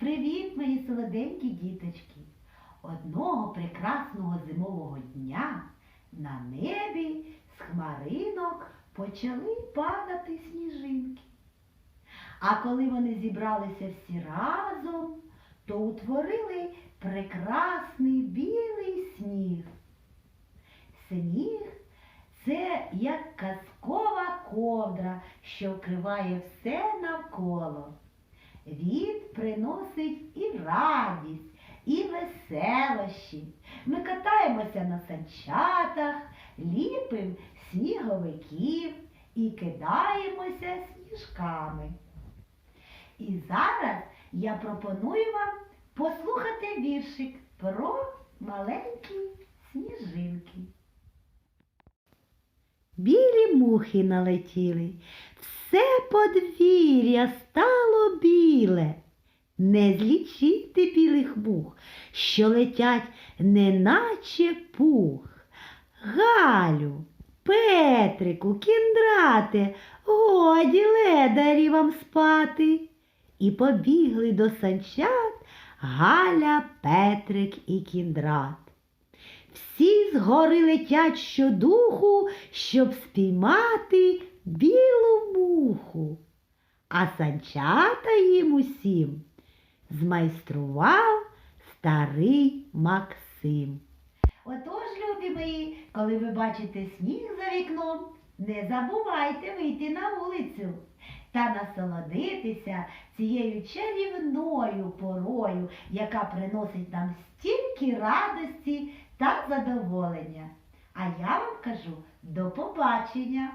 Привіт, мої солоденькі діточки! Одного прекрасного зимового дня на небі з хмаринок почали падати сніжинки. А коли вони зібралися всі разом, то утворили прекрасний білий сніг. Сніг це як казкова ковдра, що вкриває все навколо. Він приносить і радість, і веселощі. Ми катаємося на санчатах, ліпимо сніговиків і кидаємося сніжками. І зараз я пропоную вам послухати віршик про маленькі сніжинки. Білі мухи налетіли, все подвір'я стало. Не злічити білих мух, що летять неначе пух. Галю, Петрику, кіндрате, годі ледарі вам спати. І побігли до санчат Галя, Петрик і кіндрат. Всі згори летять щодуху, щоб спіймати білу муху. А санчата їм усім змайстрував старий Максим. Отож, любі мої, коли ви бачите сніг за вікном, не забувайте вийти на вулицю та насолодитися цією чарівною порою, яка приносить нам стільки радості та задоволення. А я вам кажу до побачення!